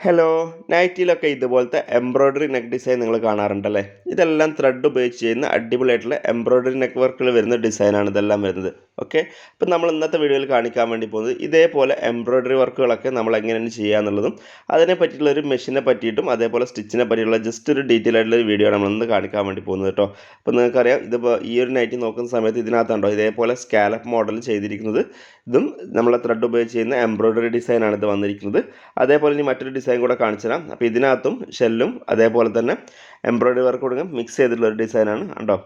Hello നൈറ്റിയിലൊക്കെ ഇതുപോലത്തെ embroidery neck design നിങ്ങൾ കാണാറുണ്ടല്ലേ? ഇതെല്ലാം ത്രെഡ് ഉപയോഗിച്ച് ചെയ്യുന്ന അടിപൊളിയായിട്ടുള്ള എംബ്രോയ്ഡറി നെക്ക് വർക്കിൽ വരുന്ന ഡിസൈനാണ് ഇതെല്ലാം വരുന്നത്. ഓക്കെ? അപ്പം നമ്മൾ ഇന്നത്തെ വീഡിയോയിൽ കാണിക്കാൻ വേണ്ടി പോകുന്നത് ഇതേപോലെ എംബ്രോയ്ഡറി വർക്കുകളൊക്കെ നമ്മൾ എങ്ങനെയാണ് ചെയ്യുക എന്നുള്ളതും അതിനെ പറ്റിയിട്ടുള്ള ഒരു മെഷീനെ പറ്റിയിട്ടും അതേപോലെ സ്റ്റിച്ചിനെ പറ്റിയുള്ള ജസ്റ്റ് ഒരു ഡീറ്റെയിൽ ആയിട്ടുള്ള ഒരു വീഡിയോ നമ്മൾ ഇന്ന് കാണിക്കാൻ വേണ്ടി പോകുന്നത് കേട്ടോ. അപ്പോൾ നിങ്ങൾക്കറിയാം ഇതിപ്പോൾ ഈ ഒരു നൈറ്റി നോക്കുന്ന സമയത്ത് ഇതിനകത്തുണ്ടോ ഇതേപോലെ സ്കാലപ്പ് മോഡൽ ചെയ്തിരിക്കുന്നത്. ഇതും നമ്മളെ ത്രെഡ് ഉപയോഗിച്ച് ചെയ്യുന്ന എംബ്രോയ്ഡറി ഡിസൈനാണ് ഇത് വന്നിരിക്കുന്നത്. അതേപോലെ ഇനി മറ്റൊരു ഡിസൈൻ കൂടെ കാണിച്ചു അപ്പോൾ ഇതിനകത്തും ഷെല്ലും അതേപോലെ തന്നെ എംബ്രോയ്ഡറി വർക്ക് കൂടെ മിക്സ് ചെയ്തിട്ടുള്ള ഒരു ഡിസൈനാണ് കണ്ടോ?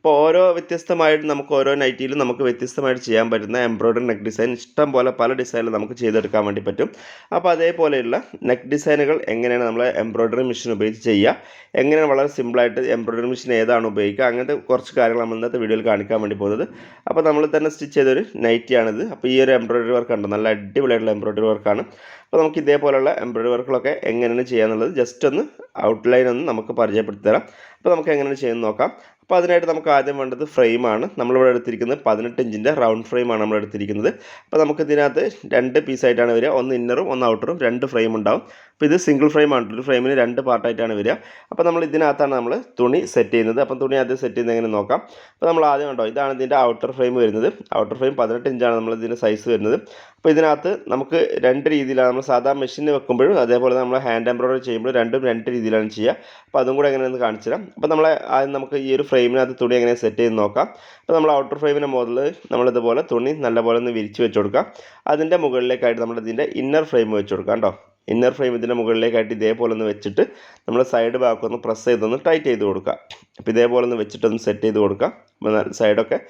അപ്പോൾ ഓരോ വ്യത്യസ്തമായിട്ട് നമുക്ക് ഓരോ നൈറ്റിയിലും നമുക്ക് വ്യത്യസ്തമായിട്ട് ചെയ്യാൻ പറ്റുന്ന എംബ്രോയ്ഡറി നെക്ക് ഡിസൈൻ ഇഷ്ടം പോലെ പല ഡിസൈനിൽ നമുക്ക് ചെയ്തെടുക്കാൻ വേണ്ടി പറ്റും. അപ്പോൾ അതേപോലെയുള്ള നെക്ക് ഡിസൈനുകൾ എങ്ങനെയാണ് നമ്മൾ എംബ്രോയ്ഡറി മെഷീൻ ഉപയോഗിച്ച് ചെയ്യുക എങ്ങനെയാണ് വളരെ സിമ്പിളായിട്ട് എംബ്രോയ്ഡറി മെഷീൻ ഏതാണ് ഉപയോഗിക്കുക? അങ്ങനത്തെ കുറച്ച് കാര്യങ്ങൾ നമ്മൾ ഇന്നത്തെ വീഡിയോയിൽ കാണിക്കാൻ വേണ്ടി പോകുന്നത്. അപ്പോൾ നമ്മൾ തന്നെ സ്റ്റിച്ച് ചെയ്തൊരു നൈറ്റിയാണിത് അപ്പോൾ ഈ ഒരു എംബ്രോയ്ഡറി വർക്ക് ഉണ്ട് നല്ല അടിപൊളിയായിട്ടുള്ള എംബ്രോയ്ഡറി വർക്കാണ് അപ്പോൾ നമുക്ക് ഇതേപോലെയുള്ള എംബ്രോയ്ഡറി വർക്കുകളൊക്കെ എങ്ങനെയാണ് ചെയ്യാന്നുള്ളത് ജസ്റ്റ് ഒന്ന് ഔട്ട്ലൈൻ ഒന്ന് നമുക്ക് പരിചയപ്പെടുത്തി തരാം. അപ്പോൾ നമുക്ക് എങ്ങനെയാണ് ചെയ്യുന്നത് നോക്കാം. അപ്പോൾ അതിനായിട്ട് നമുക്ക് ആദ്യം വേണ്ടത് ഫ്രെയിമാണ് നമ്മളിവിടെ എടുത്തിരിക്കുന്നത് പതിനെട്ട് ഇഞ്ചിന്റെ റൗണ്ട് ഫ്രെയിമാണ് നമ്മൾ എടുത്തിരിക്കുന്നത്. അപ്പോൾ നമുക്ക് ഇതിനകത്ത് രണ്ട് പീസായിട്ടാണ് വരിക. ഒന്ന് ഇന്നറും ഒന്ന് ഔട്ടറും രണ്ട് ഫ്രെയിം ഉണ്ടാവും. അപ്പോൾ ഇത് സിംഗിൾ ഫ്രെയിമാണ് ഒരു ഫ്രെയിമിന് രണ്ട് പാർട്ടായിട്ടാണ് വരിക. അപ്പോൾ നമ്മൾ ഇതിനകത്താണ് നമ്മൾ തുണി സെറ്റ് ചെയ്യുന്നത്. അപ്പം തുണി ആദ്യം സെറ്റ് ചെയ്യുന്നത് എങ്ങനെ നോക്കാം. അപ്പോൾ നമ്മൾ ആദ്യം കണ്ടോ ഇതാണ് ഇതിന്റെ ഔട്ടർ ഫ്രെയിം വരുന്നത്. ഔട്ടർ ഫ്രെയിം പതിനെട്ട് ഇഞ്ചാണ് നമ്മൾ ഇതിന്റെ സൈസ് വരുന്നത്. അപ്പോൾ ഇതിനകത്ത് നമുക്ക് രണ്ട് രീതിയിലാണ് നമ്മൾ സാധാ മെഷീനിൽ വെക്കുമ്പോഴും അതേപോലെ നമ്മൾ ഹാൻഡ് എംബ്രോയിഡറി ചെയ്യുമ്പോഴും രണ്ടും രണ്ട് രീതിയിലാണ് ചെയ്യുക. അപ്പോൾ അതും കൂടെ എങ്ങനെയെന്ന് കാണിച്ചു തരാം. അപ്പോൾ നമ്മൾ ആദ്യം നമുക്ക് ഈ ഒരു ഫ്രെയിമിനകത്ത് തുണി എങ്ങനെ സെറ്റ് ചെയ്ത് നോക്കാം. അപ്പോൾ നമ്മൾ ഔട്ടർ ഫ്രെയിമിന്റെ മുതൽ നമ്മളിതുപോലെ തുണി നല്ലപോലെ ഒന്ന് വിരിച്ച് വെച്ച് കൊടുക്കാം. അതിന്റെ മുകളിലേക്കായിട്ട് നമ്മൾ ഇതിന്റെ ഇന്നർ ഫ്രെയിം വെച്ച് കൊടുക്കാം കേട്ടോ. ഇന്നർ ഫ്രെയിം ഇതിന്റെ മുകളിലേക്കായിട്ട് ഇതേപോലെ ഒന്ന് വെച്ചിട്ട് നമ്മൾ സൈഡ് ഭാഗത്തൊന്ന് പ്രസ് ചെയ്തൊന്ന് ടൈറ്റ് ചെയ്ത് കൊടുക്കുക അപ്പോൾ ഇതേപോലെ ഒന്ന് വെച്ചിട്ടൊന്ന് സെറ്റ് ചെയ്ത് കൊടുക്കുക സൈഡൊക്കെ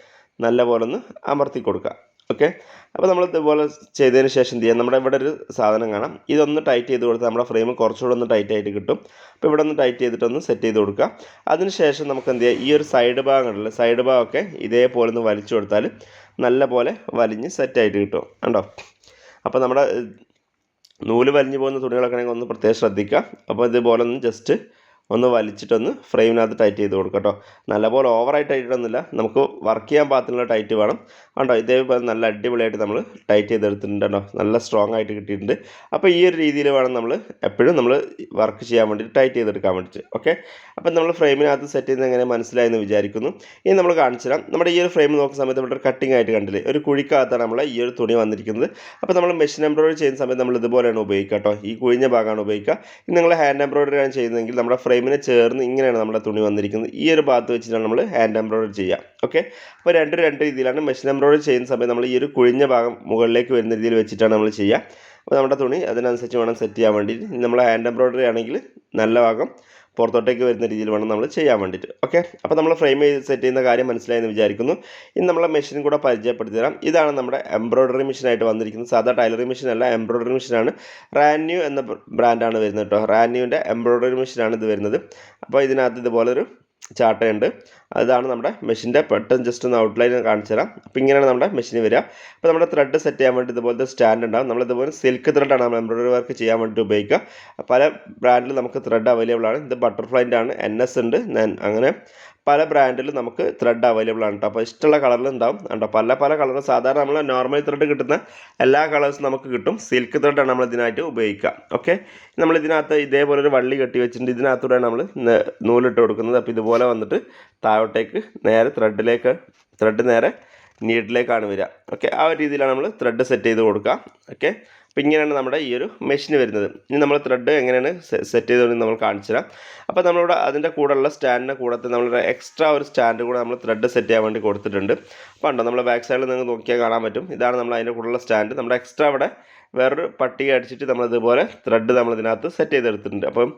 നല്ലപോലെ ഒന്ന് അമർത്തി കൊടുക്കുക ഓക്കെ അപ്പോൾ നമ്മൾ ഇതുപോലെ ചെയ്തതിന് ശേഷം എന്ത് ചെയ്യാം? നമ്മുടെ ഇവിടെ ഒരു സാധനം കാണാം. ഇതൊന്ന് ടൈറ്റ് ചെയ്ത് കൊടുത്താൽ നമ്മുടെ ഫ്രെയിം കുറച്ചുകൂടെ ഒന്ന് ടൈറ്റ് ആയിട്ട് കിട്ടും. അപ്പോൾ ഇവിടെ ഒന്ന് ടൈറ്റ് ചെയ്തിട്ടൊന്ന് സെറ്റ് ചെയ്ത് കൊടുക്കുക അതിന് ശേഷം നമുക്ക് എന്ത് ചെയ്യാം? ഈ ഒരു സൈഡ് ഭാഗങ്ങളിലെ സൈഡ് ഭാഗമൊക്കെ ഇതേപോലെ ഒന്ന് വലിച്ചു കൊടുത്താൽ നല്ല പോലെ വലിഞ്ഞ് സെറ്റായിട്ട് കിട്ടും. കണ്ടോ? അപ്പോൾ നമ്മുടെ നൂൽ വലിഞ്ഞു പോകുന്ന തുണികളൊക്കെ ആണെങ്കിൽ ഒന്ന് പ്രത്യേകം ശ്രദ്ധിക്കുക. അപ്പോൾ ഇതുപോലെ ഒന്ന് ജസ്റ്റ് ഒന്ന് വലിച്ചിട്ടൊന്ന് ഫ്രെയിമിനകത്ത് ടൈറ്റ് ചെയ്ത് കൊടുക്കുക കേട്ടോ. നല്ലപോലെ ഓവറായി ടൈറ്റിട്ടൊന്നുമില്ല നമുക്ക് വർക്ക് ചെയ്യാൻ പാകത്തിനുള്ള ടൈറ്റ് വേണം. കണ്ടോ? ഇതേപോലെ നല്ല അടിപൊളിയായിട്ട് നമ്മൾ ടൈറ്റ് ചെയ്തെടുത്തിട്ടുണ്ട് കേട്ടോ. നല്ല സ്ട്രോങ് ആയിട്ട് കിട്ടിയിട്ടുണ്ട്. അപ്പോൾ ഈ ഒരു രീതിയിൽ വേണം നമ്മൾ എപ്പോഴും നമ്മൾ വർക്ക് ചെയ്യാൻ വേണ്ടിയിട്ട് ടൈറ്റ് ചെയ്തെടുക്കാൻ വേണ്ടിയിട്ട്. ഓക്കെ അപ്പോൾ നമ്മൾ ഫ്രെയിമിനകത്ത് സെറ്റ് ചെയ്ത് എങ്ങനെ മനസ്സിലായെന്ന് വിചാരിക്കുന്നു. ഇനി നമ്മൾ കാണിച്ചു തരാം. നമ്മുടെ ഈ ഒരു ഫ്രെയിം നോക്കുന്ന സമയത്ത് നമ്മുടെ കട്ടിംഗ് ആയിട്ട് കണ്ടില്ലേ? ഒരു കുഴിക്കകത്താണ് നമ്മൾ ഈ ഒരു തുണി വന്നിരിക്കുന്നത്. അപ്പോൾ നമ്മൾ മെഷീൻ എംബ്രോയിഡറി ചെയ്യുന്ന സമയത്ത് നമ്മൾ ഇതുപോലെയാണ് ഉപയോഗിക്കുക കേട്ടോ. ഈ കുഴിഞ്ഞ ഭാഗമാണ് ഉപയോഗിക്കുക. ഇനി നിങ്ങൾ ഹാൻഡ് എംബ്രോയിഡറി ആണ് ചെയ്യുന്നതെങ്കിൽ നമ്മുടെ ഫ്രെയിമിനെ ചേർന്ന് ഇങ്ങനെയാണ് നമ്മുടെ തുണി വന്നിരിക്കുന്നത്. ഈ ഒരു ഭാഗത്ത് വെച്ചിട്ടാണ് നമ്മൾ ഹാൻഡ് എംബ്രോയിഡറി ചെയ്യുക. ഓക്കെ അപ്പോൾ രണ്ട് രണ്ട് രീതിയിലാണ് മെഷീൻ എംബ്രോയിഡറി ചെയ്യുന്ന സമയത്ത് നമ്മൾ ഈ ഒരു കുഴിഞ്ഞ ഭാഗം മുകളിലേക്ക് വരുന്ന രീതിയിൽ വെച്ചിട്ടാണ് നമ്മൾ ചെയ്യുക. അപ്പോൾ നമ്മുടെ തുണി അതിനനുസരിച്ച് വേണം സെറ്റ് ചെയ്യാൻ വേണ്ടിയിട്ട്. നമ്മൾ ഹാൻഡ് എംബ്രോയിഡറി ആണെങ്കിൽ നല്ല ഭാഗം പുറത്തോട്ടേക്ക് വരുന്ന രീതിയിൽ വേണം നമ്മൾ ചെയ്യാൻ വേണ്ടിയിട്ട്. ഓക്കെ അപ്പോൾ നമ്മൾ ഫ്രെയിം ചെയ്ത് സെറ്റ് ചെയ്യുന്ന കാര്യം മനസ്സിലായെന്ന് വിചാരിക്കുന്നു. ഇനി നമ്മളെ മെഷീൻ കൂടെ പരിചയപ്പെടുത്തി തരാം. ഇതാണ് നമ്മുടെ എംബ്രോയ്ഡറി മെഷീനായിട്ട് വന്നിരിക്കുന്നത്. സാധാ ടൈലറി മെഷീൻ അല്ല എംബ്രോയ്ഡറി മെഷീനാണ് റാന്യൂ എന്ന ബ്രാൻഡാണ് വരുന്നത് കേട്ടോ റാന്യൂവിന്റെ എംബ്രോയിഡറി മെഷീനാണ് ഇത് വരുന്നത്. അപ്പോൾ ഇതിനകത്ത് ഇതുപോലൊരു ചാട്ടയുണ്ട് അതാണ് നമ്മുടെ മെഷീന്റെ പെട്ടെന്ന് ജസ്റ്റ് ഒന്ന് ഔട്ട്ലൈൻ കാണിച്ചു തരാം. അപ്പോൾ ഇങ്ങനെയാണ് നമ്മുടെ മെഷീൻ വരിക. അപ്പോൾ നമ്മുടെ ത്രെഡ് സെറ്റ് ചെയ്യാൻ വേണ്ടി ഇതുപോലത്തെ സ്റ്റാൻഡ് ഉണ്ടാകും നമ്മൾ ഇതുപോലെ സിൽക്ക് ത്രെഡാണ് നമ്മൾ എംബ്രോയിഡറി വർക്ക് ചെയ്യാൻ വേണ്ടി ഉപയോഗിക്കുക. പല ബ്രാൻഡിൽ നമുക്ക് ത്രെഡ് അവൈലബിൾ ആണ്. ഇത് ബട്ടർഫ്ലൈന്റെ ആണ് എൻ എസ് ഉണ്ട്. അങ്ങനെ പല ബ്രാൻഡിലും നമുക്ക് ത്രെഡ് അവൈലബിൾ ആണ് കേട്ടോ അപ്പോൾ ഇഷ്ടമുള്ള കളറിൽ ഉണ്ടാവും. കേട്ടോ പല പല കളർ സാധാരണ നമ്മൾ നോർമൽ ത്രെഡ് കിട്ടുന്ന എല്ലാ കളേഴ്സും നമുക്ക് കിട്ടും. സിൽക്ക് ത്രെഡാണ് നമ്മൾ ഇതിനായിട്ട് ഉപയോഗിക്കുക. ഓക്കെ നമ്മൾ ഇതിനകത്ത് ഇതേപോലെ ഒരു വള്ളി കെട്ടി വെച്ചിട്ടുണ്ട്. ഇതിനകത്തൂടെയാണ് നമ്മൾ നൂലിട്ട് കൊടുക്കുന്നത്. അപ്പോൾ ഇതുപോലെ വന്നിട്ട് താഴോട്ടേക്ക് നേരെ ത്രെഡിലേക്ക് ത്രെഡ് നേരെ നീഡിലേക്കാണ് വരിക. ഓക്കെ ആ ഒരു രീതിയിലാണ് നമ്മൾ ത്രെഡ് സെറ്റ് ചെയ്ത് കൊടുക്കുക. ഓക്കെ അപ്പോൾ ഇങ്ങനെയാണ് നമ്മുടെ ഈ ഒരു മെഷീൻ വരുന്നത്. ഇനി നമ്മൾ ത്രെഡ് എങ്ങനെയാണ് സെറ്റ് ചെയ്തതെന്ന് നമ്മൾ കാണിച്ചു തരാം അപ്പോൾ നമ്മളിവിടെ അതിന്റെ കൂടെയുള്ള സ്റ്റാൻഡിന്റെ കൂടത്ത് നമ്മൾ എക്സ്ട്രാ ഒരു സ്റ്റാൻഡ് കൂടെ നമ്മൾ ത്രെഡ് സെറ്റ് ചെയ്യാൻ വേണ്ടി കൊടുത്തിട്ടുണ്ട്. അപ്പോൾ ഉണ്ടോ നമ്മൾ ബാക്ക് സൈഡിൽ നിങ്ങൾക്ക് നോക്കിയാൽ കാണാൻ പറ്റും. ഇതാണ് നമ്മൾ അതിന്റെ കൂടെയുള്ള സ്റ്റാൻഡ് നമ്മുടെ എക്സ്ട്രാ അവിടെ വേറൊരു പട്ടിക അടിച്ചിട്ട് നമ്മൾ ഇതുപോലെ ത്രെഡ് നമ്മൾ ഇതിനകത്ത് സെറ്റ് ചെയ്തെടുത്തിട്ടുണ്ട്. അപ്പം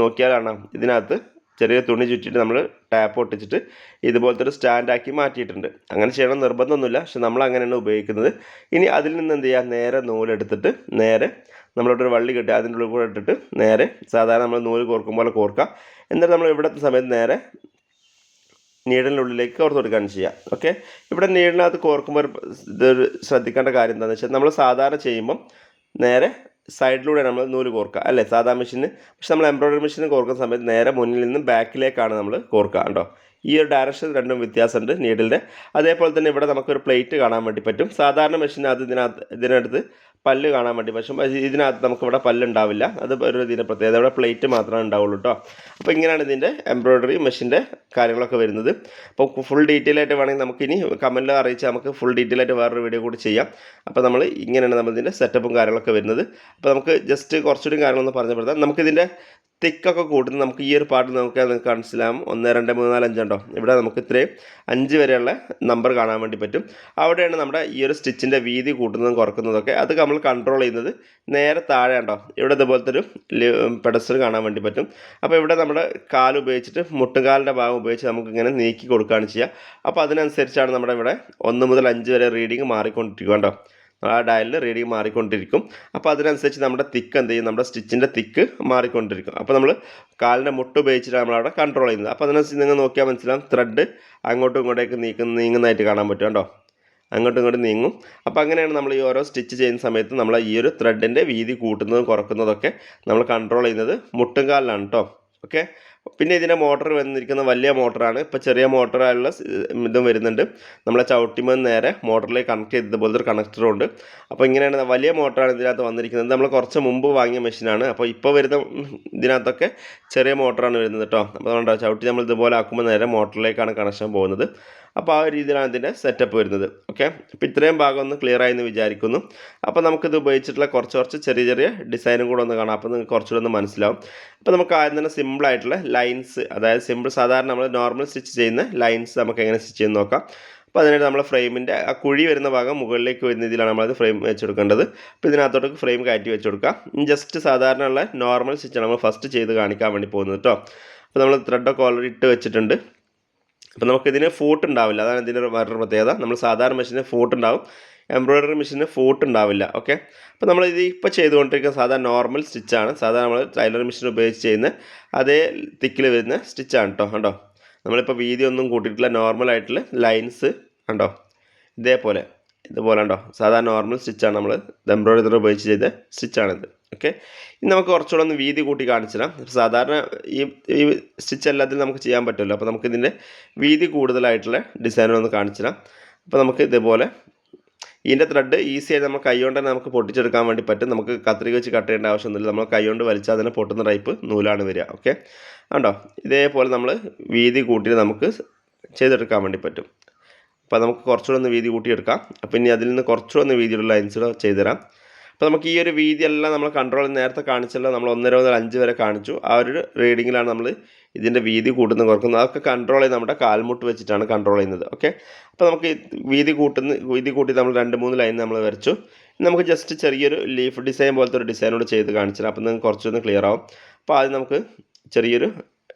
നോക്കിയാൽ കാണാം. ഇതിനകത്ത് ചെറിയ തുണി ചുറ്റിട്ട് നമ്മൾ ടാപ്പ് ഒട്ടിച്ചിട്ട് ഇതുപോലത്തെ ഒരു സ്റ്റാൻഡാക്കി മാറ്റിയിട്ടുണ്ട്. അങ്ങനെ ചെയ്യണം നിർബന്ധമൊന്നുമില്ല. പക്ഷെ നമ്മൾ അങ്ങനെയാണ് ഉപയോഗിക്കുന്നത്. ഇനി അതിൽ നിന്ന് എന്ത് ചെയ്യുക നേരെ നൂലെടുത്തിട്ട് നേരെ നമ്മളിവിടെ ഒരു വള്ളി കെട്ടി അതിന്റെ ഉള്ളിൽ കൂടെ ഇട്ടിട്ട് നേരെ സാധാരണ നമ്മൾ നൂൽ കോർക്കും പോലെ കോർക്കുക. എന്നിട്ട് നമ്മൾ ഇവിടുത്തെ സമയത്ത് നേരെ നീടലിനുള്ളിലേക്ക് കോർത്ത് കൊടുക്കുകയാണ് ചെയ്യുക. ഓക്കെ? ഇവിടെ നീടിനകത്ത് കോർക്കുമ്പോൾ ഇതൊരു ശ്രദ്ധിക്കേണ്ട കാര്യം എന്താണെന്ന് വെച്ചാൽ നമ്മൾ സാധാരണ ചെയ്യുമ്പം നേരെ സൈഡിലൂടെ നമ്മൾ നൂൽ കോർക്കുക അല്ലേ? സാധാ മെഷീന്. പക്ഷെ നമ്മൾ എംബ്രോയിഡറി മെഷീൻ കോർക്കുന്ന സമയത്ത് നേരെ മുന്നിൽ നിന്ന് ബാക്കിലേക്കാണ് നമ്മൾ കോർക്കുക കേട്ടോ ഈ ഒരു ഡയറക്ഷൻ രണ്ടും വ്യത്യാസമുണ്ട് നീഡിലിന്റെ അതേപോലെ തന്നെ ഇവിടെ നമുക്കൊരു പ്ലേറ്റ് കാണാൻ വേണ്ടി പറ്റും. സാധാരണ മെഷീനകത്ത് ഇതിനകത്ത് ഇതിനടുത്ത് പല്ല് കാണാൻ വേണ്ടി പക്ഷേ ഇതിനകത്ത് നമുക്കിവിടെ പല്ലുണ്ടാവില്ല. അത് ഒരു ഇതിന്റെ പ്രത്യേകത. ഇവിടെ പ്ലേറ്റ് മാത്രമേ ഉണ്ടാവുള്ളൂ കേട്ടോ അപ്പോൾ ഇങ്ങനെയാണ് ഇതിന്റെ എംബ്രോയിഡറി മെഷീന്റെ കാര്യങ്ങളൊക്കെ വരുന്നത്. അപ്പോൾ ഫുൾ ഡീറ്റെയിൽ ആയിട്ട് വേണമെങ്കിൽ നമുക്കിനി കമന്റിൽ അറിയിച്ചാൽ നമുക്ക് ഫുൾ ഡീറ്റെയിൽ ആയിട്ട് വേറൊരു വീഡിയോ കൂടി ചെയ്യാം. അപ്പോൾ നമ്മൾ ഇങ്ങനെയാണ് നമ്മൾ ഇതിന്റെ സെറ്റപ്പും കാര്യങ്ങളൊക്കെ വരുന്നത്. അപ്പോൾ നമുക്ക് ജസ്റ്റ് കുറച്ചുകൂടി കാര്യങ്ങളൊന്ന് പറഞ്ഞപ്പെടുത്താം നമുക്കിതിന്റെ തിക്കൊക്കെ കൂട്ടുന്നത് നമുക്ക് ഈ ഒരു പാട്ട് നമുക്ക് നിങ്ങൾക്ക് മനസ്സിലാവും. ഒന്ന് രണ്ട് മൂന്ന് നാല് അഞ്ചുണ്ടോ ഇവിടെ നമുക്ക് ഇത്രയും അഞ്ച് വരെയുള്ള നമ്പർ കാണാൻ വേണ്ടി പറ്റും. അവിടെയാണ് നമ്മുടെ ഈ ഒരു സ്റ്റിച്ചിന്റെ വീതി കൂട്ടുന്നതും കുറക്കുന്നതൊക്കെ. അത് നമ്മൾ കൺട്രോൾ ചെയ്യുന്നത് നേരെ താഴെ ഉണ്ടോ ഇവിടെ ഇതുപോലത്തെ ഒരു പെഡസ്റ്റർ കാണാൻ വേണ്ടി പറ്റും. അപ്പോൾ ഇവിടെ നമ്മുടെ കാലുപയോഗിച്ചിട്ട് മുട്ടുകാലിന്റെ ഭാഗം ഉപയോഗിച്ച് നമുക്ക് ഇങ്ങനെ നീക്കി കൊടുക്കുകയാണ് ചെയ്യുക. അപ്പോൾ അതിനനുസരിച്ചാണ് നമ്മുടെ ഇവിടെ ഒന്ന് മുതൽ അഞ്ച് വരെ റീഡിങ് മാറിക്കൊണ്ടിരിക്കുക കേട്ടോ ആ ഡയലിൽ റീഡിങ് മാറിക്കൊണ്ടിരിക്കും. അപ്പോൾ അതിനനുസരിച്ച് നമ്മുടെ തിക്ക് എന്ത് ചെയ്യും? നമ്മുടെ സ്റ്റിച്ചിന്റെ തിക്ക് മാറിക്കൊണ്ടിരിക്കും. അപ്പോൾ നമ്മൾ കാലിന്റെ മുട്ട് ഉപയോഗിച്ചിട്ടാണ് നമ്മളവിടെ കൺട്രോൾ ചെയ്യുന്നത്. അപ്പോൾ അതിനനുസരിച്ച് നിങ്ങൾ നോക്കിയാൽ മനസ്സിലാവും. ത്രെഡ് അങ്ങോട്ടും ഇങ്ങോട്ടേക്ക് നീക്കുന്ന നീങ്ങുന്നതായിട്ട് കാണാൻ പറ്റും കേട്ടോ അങ്ങോട്ടും ഇങ്ങോട്ടും നീങ്ങും. അപ്പോൾ അങ്ങനെയാണ് നമ്മൾ ഈ ഓരോ സ്റ്റിച്ച് ചെയ്യുന്ന സമയത്ത് നമ്മൾ ഈ ഒരു ത്രെഡിന്റെ വീതി കൂട്ടുന്നതും കുറക്കുന്നതൊക്കെ നമ്മൾ കൺട്രോൾ ചെയ്യുന്നത് മുട്ടും കാലിലാണ് കേട്ടോ. ഓക്കെ പിന്നെ ഇതിന്റെ മോട്ടർ വന്നിരിക്കുന്ന വലിയ മോട്ടറാണ്. ഇപ്പോൾ ചെറിയ മോട്ടറായുള്ള ഇതും വരുന്നുണ്ട്. നമ്മളെ ചവിട്ടിമെന്ന് നേരെ മോട്ടറിലേക്ക് കണക്ട് ചെയ്തതുപോലത്തെ ഒരു കണക്ടറും ഉണ്ട്. അപ്പോൾ ഇങ്ങനെയാണ് വലിയ മോട്ടറാണ് ഇതിനകത്ത് വന്നിരിക്കുന്നത്. നമ്മൾ കുറച്ച് മുമ്പ് വാങ്ങിയ മെഷീനാണ്. അപ്പോൾ ഇപ്പോൾ വരുന്ന ഇതിനകത്തൊക്കെ ചെറിയ മോട്ടറാണ് വരുന്നത് കേട്ടോ. അപ്പോൾ അതുകൊണ്ടാണ് ചവിട്ടി നമ്മൾ ഇതുപോലെ ആക്കുമ്പോൾ നേരെ മോട്ടറിലേക്കാണ് കണക്ഷൻ പോകുന്നത്. അപ്പോൾ ആ രീതിയിലാണ് ഇതിന്റെ സെറ്റപ്പ് വരുന്നത്. ഓക്കെ അപ്പോൾ ഇത്രയും ഭാഗം ഒന്ന് ക്ലിയർ ആയി എന്ന് വിചാരിക്കുന്നു. അപ്പോൾ നമുക്കിത് ഉപയോഗിച്ചിട്ടുള്ള കുറച്ച് കുറച്ച് ചെറിയ ചെറിയ ഡിസൈനും കൂടെ ഒന്ന് കാണാം. അപ്പോൾ നിങ്ങൾക്ക് കുറച്ചുകൂടെ ഒന്ന് മനസ്സിലാവും. അപ്പോൾ നമുക്ക് ആദ്യം തന്നെ സിമ്പിളായിട്ടുള്ള ലൈൻസ് അതായത് സിമ്പിൾ സാധാരണ നമ്മൾ നോർമൽ സ്റ്റിച്ച് ചെയ്യുന്ന ലൈൻസ് നമുക്ക് എങ്ങനെ സ്റ്റിച്ച് ചെയ്യുന്ന നോക്കാം. അപ്പോൾ അതിനായിട്ട് നമ്മൾ ഫ്രെയിമിന്റെ ആ കുഴി വരുന്ന ഭാഗം മുകളിലേക്ക് വരുന്ന രീതിയിലാണ് നമ്മളത് ഫ്രെയിം വെച്ചെടുക്കേണ്ടത്. അപ്പോൾ ഇതിനകത്തോട്ട് ഫ്രെയിം കയറ്റി വെച്ച് കൊടുക്കാം ജസ്റ്റ് സാധാരണ ഉള്ള നോർമൽ സ്റ്റിച്ചാണ് നമ്മൾ ഫസ്റ്റ് ചെയ്ത് കാണിക്കാൻ വേണ്ടി പോകുന്നത് കേട്ടോ അപ്പോൾ നമ്മൾ ത്രെഡൊക്കെ ഓൾറെഡി ഇട്ട് വെച്ചിട്ടുണ്ട്. അപ്പോൾ നമുക്കിതിന് ഫോട്ട് ഉണ്ടാവില്ല. അതാണ് ഇതിന്റെ വേറൊരു പ്രത്യേകത. നമ്മൾ സാധാരണ മെഷീന് ഫോട്ട് ഉണ്ടാവും. എംബ്രോയിഡറി മെഷീന് ഫോട്ട് ഉണ്ടാവില്ല. ഓക്കെ അപ്പോൾ നമ്മൾ ഇത് ഇപ്പോൾ ചെയ്തുകൊണ്ടിരിക്കുന്ന സാധാരണ നോർമൽ സ്റ്റിച്ചാണ് സാധാരണ നമ്മൾ ടൈലറിംഗ് മെഷീൻ ഉപയോഗിച്ച് ചെയ്യുന്ന അതേ തിക്കിൽ വരുന്ന സ്റ്റിച്ചാണ് കേട്ടോ കണ്ടോ? നമ്മളിപ്പോൾ വീതി ഒന്നും കൂട്ടിയിട്ടില്ല. നോർമൽ ആയിട്ടുള്ള ലൈൻസ് കണ്ടോ? ഇതേപോലെ. ഇതുപോലെ ഉണ്ടോ സാധാരണ നോർമൽ സ്റ്റിച്ചാണ് നമ്മൾ എംബ്രോയിഡറി ഉപയോഗിച്ച് ചെയ്ത സ്റ്റിച്ചാണിത് ഓക്കെ ഇനി നമുക്ക് കുറച്ചുകൂടെ ഒന്ന് വീതി കൂട്ടി കാണിച്ചു തരാം സാധാരണ ഈ ഈ സ്റ്റിച്ച് എല്ലാത്തിലും നമുക്ക് ചെയ്യാൻ പറ്റുമല്ലോ. അപ്പോൾ നമുക്ക് ഇതിന്റെ വീതി കൂടുതലായിട്ടുള്ള ഡിസൈനൊന്ന് കാണിച്ചു തരാം അപ്പോൾ നമുക്ക് ഇതേപോലെ ഇതിന്റെ ത്രെഡ് ഈസി ആയി നമ്മൾ കൈകൊണ്ട് തന്നെ നമുക്ക് പൊട്ടിച്ചെടുക്കാൻ വേണ്ടി പറ്റും. നമുക്ക് കത്രിക വെച്ച് കട്ട് ചെയ്യേണ്ട ആവശ്യമൊന്നുമില്ല. നമ്മൾ കൈകൊണ്ട് വലിച്ചാൽ അതിനെ പൊട്ടുന്ന ടൈപ്പ് നൂലാണ് വരിക. ഓക്കെ കണ്ടോ? ഇതേപോലെ നമ്മൾ വീതി കൂട്ടിയിട്ട് നമുക്ക് ചെയ്തെടുക്കാൻ വേണ്ടി പറ്റും. അപ്പോൾ നമുക്ക് കുറച്ചുകൂടെ ഒന്ന് വീതി കൂട്ടിയെടുക്കാം. അപ്പോൾ ഇനി അതിൽ നിന്ന് കുറച്ചുകൂടെ ഒന്ന് വീതിയുള്ള ലൈൻസ് ചെയ്തുതരാം. അപ്പോൾ നമുക്ക് ഈ ഒരു വീതിയെല്ലാം നമ്മൾ കൺട്രോൾ നേരത്തെ കാണിച്ചല്ലോ നമ്മൾ ഒന്നര മുതൽ അഞ്ച് വരെ കാണിച്ചു. ആ ഒരു റീഡിങ്ങിലാണ് നമ്മൾ ഇതിന്റെ വീതി കൂട്ടുന്ന കുറക്കുന്നത് അതൊക്കെ കൺട്രോൾ ചെയ്ത് നമ്മുടെ കാൽമുട്ട് വെച്ചിട്ടാണ് കൺട്രോൾ ചെയ്യുന്നത്. ഓക്കെ അപ്പോൾ നമുക്ക് വീതി കൂട്ടുന്ന വീതി കൂട്ടി നമ്മൾ രണ്ട് മൂന്ന് ലൈൻ നമ്മൾ വരച്ചു. നമുക്ക് ജസ്റ്റ് ചെറിയൊരു ലീഫ് ഡിസൈൻ പോലത്തെ ഒരു ഡിസൈനോട് ചെയ്ത് കാണിച്ചാൽ അപ്പോൾ നിങ്ങൾക്ക് കുറച്ചൊന്ന് ക്ലിയർ ആവും. അപ്പോൾ ആദ്യം നമുക്ക് ചെറിയൊരു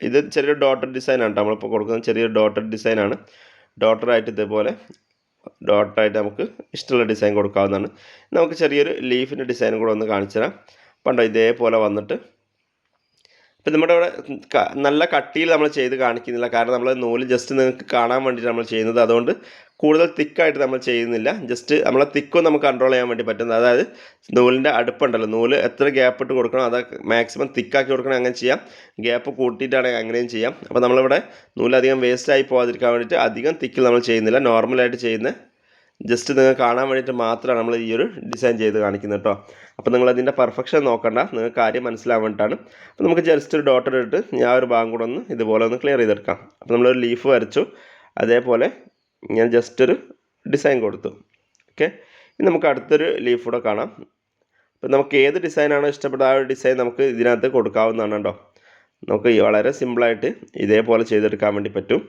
ഇത് ചെറിയൊരു ഡോട്ടഡ് ഡിസൈനാണ് നമ്മളിപ്പോൾ കൊടുക്കുന്നത് ചെറിയൊരു ഡോട്ടഡ് ഡിസൈനാണ് ഡോട്ടറായിട്ട് ഇതേപോലെ ഡോട്ടായിട്ട് നമുക്ക് ഇഷ്ടമുള്ള ഡിസൈൻ കൊടുക്കാവുന്നതാണ്. നമുക്ക് ചെറിയൊരു ലീഫിന്റെ ഡിസൈൻ കൂടെ ഒന്ന് കാണിച്ചു തരാം പണ്ടോ ഇതേപോലെ വന്നിട്ട് ഇപ്പം നമ്മുടെ ഇവിടെ നല്ല കട്ടിയിൽ നമ്മൾ ചെയ്ത് കാണിക്കുന്നില്ല. കാരണം നമ്മൾ നൂൽ ജസ്റ്റ് നിങ്ങൾക്ക് കാണാൻ വേണ്ടിയിട്ട് നമ്മൾ ചെയ്യുന്നത്. അതുകൊണ്ട് കൂടുതൽ തിക്കായിട്ട് നമ്മൾ ചെയ്യുന്നില്ല. ജസ്റ്റ് നമ്മളെ തിക്കും നമുക്ക് കൺട്രോൾ ചെയ്യാൻ വേണ്ടി പറ്റുന്നത്. അതായത് നൂലിന്റെ അടുപ്പുണ്ടല്ലോ. നൂൽ എത്ര ഗ്യാപ്പ് ഇട്ട് കൊടുക്കണം അത് മാക്സിമം തിക്കാക്കി കൊടുക്കണം അങ്ങനെ ചെയ്യാം. ഗ്യാപ്പ് കൂട്ടിയിട്ടാണെങ്കിൽ അങ്ങനെയും ചെയ്യാം. അപ്പോൾ നമ്മളിവിടെ നൂലധികം വേസ്റ്റായി പോകാതിരിക്കാൻ വേണ്ടിയിട്ട് അധികം തിക്കിൽ നമ്മൾ ചെയ്യുന്നില്ല. നോർമലായിട്ട് ചെയ്യുന്ന ജസ്റ്റ് നിങ്ങൾ കാണാൻ വേണ്ടിയിട്ട് മാത്രമാണ് നമ്മൾ ഈ ഒരു ഡിസൈൻ ചെയ്ത് കാണിക്കുന്നത് കേട്ടോ. അപ്പോൾ നിങ്ങൾ അതിന്റെ പെർഫെക്ഷൻ നോക്കണ്ട. നിങ്ങൾക്ക് കാര്യം മനസ്സിലാവാൻ വേണ്ടിയിട്ടാണ്. അപ്പോൾ നമുക്ക് ജസ്റ്റ് ഒരു ഡോട്ടർ ഇട്ട് ഞാൻ ഒരു ഭാഗം കൂടെ ഒന്ന് ഇതുപോലെ ഒന്ന് ക്ലിയർ ചെയ്തെടുക്കാം. അപ്പോൾ നമ്മളൊരു ലീഫ് വരച്ചു. അതേപോലെ ഞാൻ ജസ്റ്റ് ഒരു ഡിസൈൻ കൊടുത്തു. ഓക്കെ ഇനി നമുക്ക് അടുത്തൊരു ലീഫ് കൂടെ കാണാം. അപ്പോൾ നമുക്ക് ഏത് ഡിസൈനാണോ ഇഷ്ടപ്പെട്ട ആ ഒരു ഡിസൈൻ നമുക്ക് ഇതിനകത്ത് കൊടുക്കാവുന്നതാണ് കേട്ടോ. നമുക്ക് വളരെ സിമ്പിളായിട്ട് ഇതേപോലെ ചെയ്തെടുക്കാൻ വേണ്ടി പറ്റും.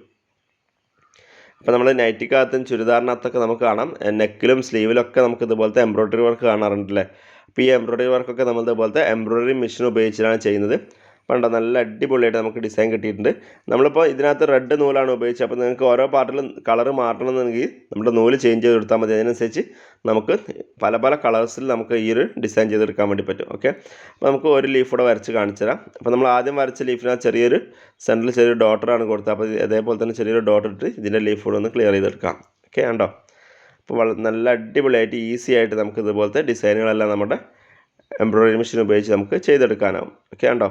അപ്പോൾ നമ്മൾ നൈറ്റിക്കകത്തും ചുരിദാറിനകത്തൊക്കെ നമുക്ക് കാണാം. നെക്കിലും സ്ലീവിലൊക്കെ നമുക്ക് ഇതുപോലത്തെ എംബ്രോയ്ഡറി വർക്ക് കാണാറുണ്ടല്ലേ? അപ്പോൾ ഈ എംബ്രോയ്ഡറി വർക്കൊക്കെ നമ്മൾ ഇതുപോലത്തെ എംബ്രോയ്ഡറി മെഷീൻ ഉപയോഗിച്ചിട്ടാണ് ചെയ്യുന്നത്. കണ്ടോ നല്ല അടിപൊളിയായിട്ട് നമുക്ക് ഡിസൈൻ കിട്ടിയിട്ടുണ്ട്. നമ്മളിപ്പോൾ ഇതിനകത്ത് റെഡ് നൂലാണ് ഉപയോഗിച്ചത്. അപ്പോൾ നിങ്ങൾക്ക് ഓരോ പാർട്ടിലും കളർ മാറ്റണമെന്നുണ്ടെങ്കിൽ നമ്മുടെ നൂൽ ചേഞ്ച് ചെയ്ത് കൊടുത്താൽ മതി. അതിനനുസരിച്ച് നമുക്ക് പല പല കളേഴ്സിൽ നമുക്ക് ഈ ഒരു ഡിസൈൻ ചെയ്തെടുക്കാൻ വേണ്ടി പറ്റും. ഓക്കെ അപ്പോൾ നമുക്ക് ഒരു ലീഫ് കൂടെ വരച്ച് കാണിച്ചു തരാം. അപ്പോൾ നമ്മൾ ആദ്യം വരച്ച ലീഫിനകത്ത് ചെറിയൊരു സെന്ററിൽ ചെറിയൊരു ഡോട്ടറാണ് കൊടുത്തത്. അപ്പോൾ അതേപോലെ തന്നെ ചെറിയൊരു ഡോട്ടർ ഇട്ട് ഇതിന്റെ ലീഫ് കൂടെ ഒന്ന് ക്ലിയർ ചെയ്തെടുക്കാം. ഓക്കെ ഉണ്ടോ അപ്പോൾ വള നല്ല അടിപൊളിയായിട്ട് ഈസി ആയിട്ട് നമുക്ക് ഇതുപോലത്തെ ഡിസൈനുകളെല്ലാം നമ്മുടെ എംബ്രോയ്ഡറി മെഷീൻ ഉപയോഗിച്ച് നമുക്ക് ചെയ്തെടുക്കാനാവും. ഓക്കെ ഉണ്ടോ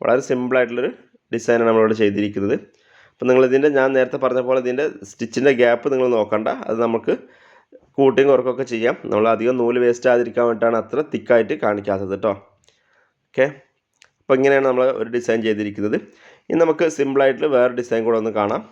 വളരെ സിമ്പിളായിട്ടുള്ളൊരു ഡിസൈനാണ് നമ്മളിവിടെ ചെയ്തിരിക്കുന്നത്. അപ്പോൾ നിങ്ങളിതിന്റെ ഞാൻ നേരത്തെ പറഞ്ഞ പോലെ ഇതിന്റെ സ്റ്റിച്ചിന്റെ ഗ്യാപ്പ് നിങ്ങൾ നോക്കണ്ട. അത് നമുക്ക് കൂട്ടിയും കുറക്കൊക്കെ ചെയ്യാം. നമ്മൾ അധികം നൂൽ വേസ്റ്റ് ആതിരിക്കാൻ വേണ്ടിയിട്ടാണ് അത്ര തിക്കായിട്ട് കാണിക്കാത്തത് കേട്ടോ ഓക്കെ അപ്പോൾ ഇങ്ങനെയാണ് നമ്മൾ ഒരു ഡിസൈൻ ചെയ്തിരിക്കുന്നത്. ഇനി നമുക്ക് സിമ്പിളായിട്ട് വേറെ ഡിസൈൻ കൂടെ ഒന്ന് കാണാം.